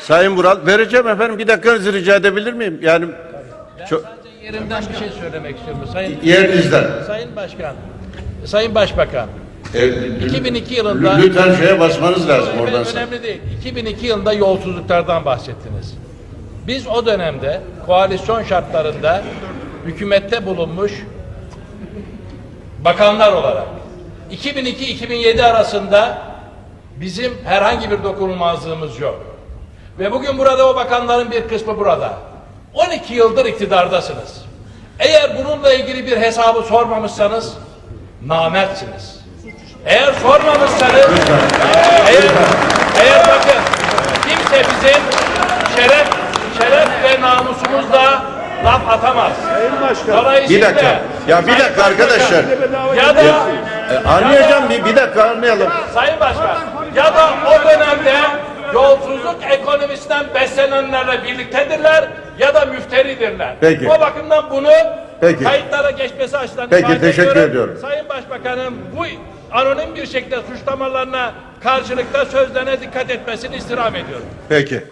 Sayın Vural vereceğim efendim. Bir dakikanızı rica edebilir miyim? Yani Ben Çok- sadece yerimden bir şey söylemek istiyorum. Sayın yerinizden. Sayın Başkan, Sayın Başbakan, E, 2002 yılında Lütfen şeye basmanız lazım oradan önemli değil. 2002 yılında yolsuzluklardan bahsettiniz. Biz o dönemde koalisyon şartlarında hükümette bulunmuş bakanlar olarak 2002-2007 arasında bizim herhangi bir dokunulmazlığımız yok. Ve bugün burada o bakanların bir kısmı burada. 12 yıldır iktidardasınız. Eğer bununla ilgili bir hesabı sormamışsanız namertsiniz. Eğer sormamışsanız eğer, eğer bakın kimse bizim şeref şeref ve namusumuzla laf atamaz. Dolayısıyla Bir dakika. Ya bir dakika arkadaşlar. ya da E, anlayacağım bir, bir dakika anlayalım. Sayın Başkan ya da o dönemde yolsuzluk ekonomisinden beslenenlerle birliktedirler ya da müfteridirler. Peki. O bakımdan bunu Peki. kayıtlara geçmesi açısından Peki, teşekkür ediyorum. Sayın Başbakanım bu anonim bir şekilde suçlamalarına karşılıkta sözlerine dikkat etmesini istirham ediyorum. Peki.